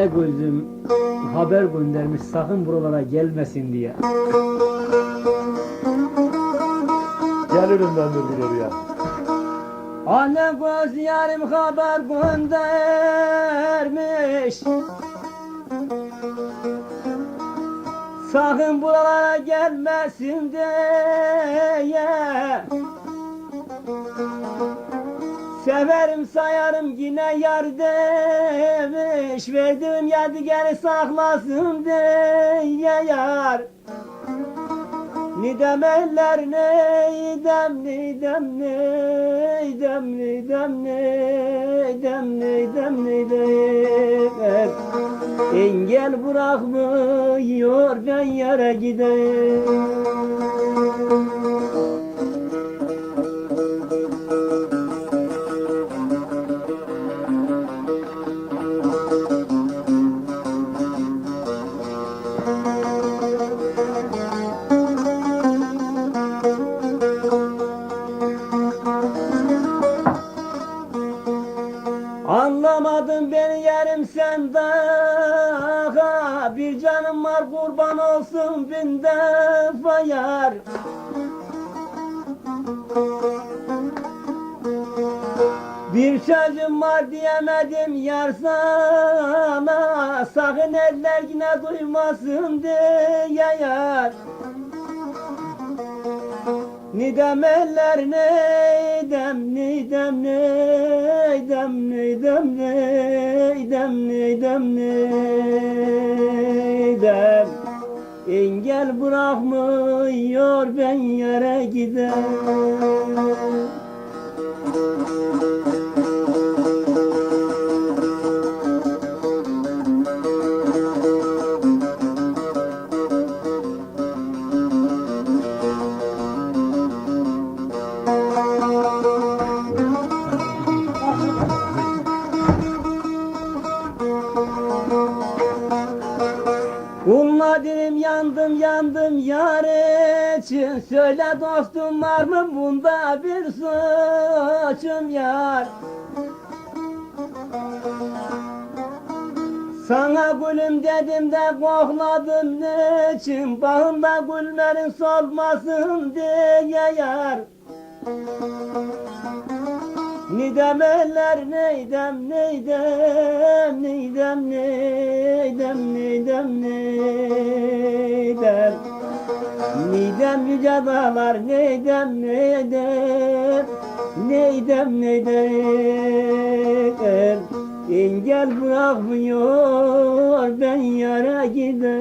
Lale gözüm haber göndermiş sakın buralara gelmesin diye. Gelirim ben de bir oraya. Anne göz yarim haber göndermiş Sakın buralara gelmesin diye Severim sayarım yine yar demiş. Verdiğim yadigarı saklasın diye yar. Nidem eller neydem nidem neydem nidem neydem neydem neydem Engel bırakmıyor ben yere gideyim sen daha Bir canım var kurban olsun bin defa yar Bir sözüm var diyemedim yar sana Sakın eller yine duymasın diye yar. Nidem eller neydem nidem neydem neydem neydem neydem neydem Engel bırakmıyor ben yere gidem Ummadım yandım yandım yar için. Söyle dostum var mı bunda bir suçum yar? Sana gülüm dedim de kokladım niçin Bağında güllerin solmasın diye yar Nidem eller neydem neydem neydem neydem neydem neydem. Nidem yüce dağlar neydem neydem neydem neydem. Engel bırakmıyor ben yara gider